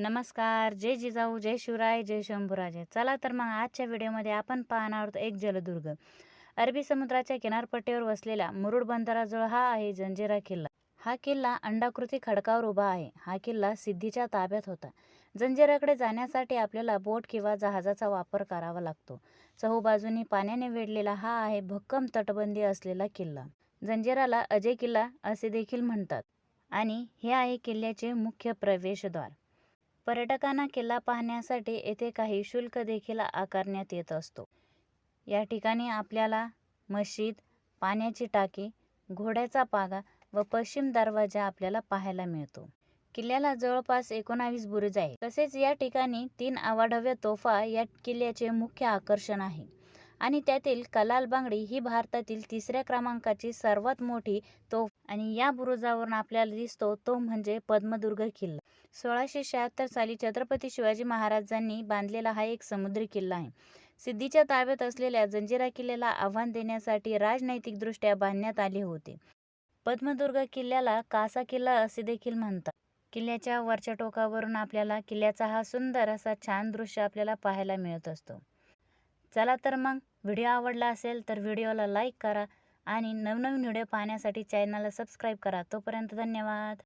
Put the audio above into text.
नमस्कार जय जिजाऊ जय शिवराय जय शंभूराजे. चला तर मग आजच्या व्हिडिओमध्ये आपण पाहणार आहोत एक जलदुर्ग. अरबी समुद्राच्या किनारपट्टीवर वसलेला मुरुड बंदराजवळ हा आहे जंजिरा किल्ला. हा किल्ला अंडाकृती खडकावर उभा आहे. हा किल्ला सिद्धीच्या ताब्यात होता. जंजिराकडे जाण्यासाठी आपल्याला बोट किंवा जहाजाचा वापर करावा लागतो. चहूबाजूनी पाण्याने वेढलेला हा आहे भक्कम तटबंदी असलेला किल्ला. जंजिराला अजय किल्ला असे देखील म्हणतात. आणि हे आहे किल्ल्याचे मुख्य प्रवेशद्वार. पर्यटकांना किल्ला पाहण्यासाठी येथे काही शुल्क देखील आकारण्यात येत असतो. या ठिकाणी आपल्याला मशीद पाण्याची टाकी घोड्याचा पागा व पश्चिम दरवाजा आपल्याला पाहायला मिळतो. किल्ल्याला जवळपास एकोणावीस बुरुज आहे तसेच या ठिकाणी तीन अवाढव्य तोफा या किल्ल्याचे मुख्य आकर्षण आहे. आणि त्यातील कलाल बांगडी ही भारतातील तिसऱ्या क्रमांकाची सर्वात मोठी तोफ आणि या बुरुजावरून आपल्याला दिसतो तो म्हणजे पद्मदुर्ग किल्ला. सोळाशे शहात्तर साली छत्रपती शिवाजी महाराजांनी बांधलेला हा एक समुद्री किल्ला आहे. सिद्धीच्या ताब्यात असलेल्या जंजिरा किल्ल्याला आव्हान देण्यासाठी राजनैतिकदृष्ट्या बांधण्यात आले होते. पद्मदुर्ग किल्ल्याला कासा किल्ला असे देखील म्हणतात. किल्ल्याच्या वरच्या टोकावरून आपल्याला किल्ल्याचा हा सुंदर असा छान दृश्य आपल्याला पाहायला मिळत असतो. चला तर मग व्हिडिओ आवडला असेल तर व्हिडिओला लाईक करा आणि नवनवीन व्हिडिओ पाहण्यासाठी चॅनलला सबस्क्राईब करा. तोपर्यंत धन्यवाद.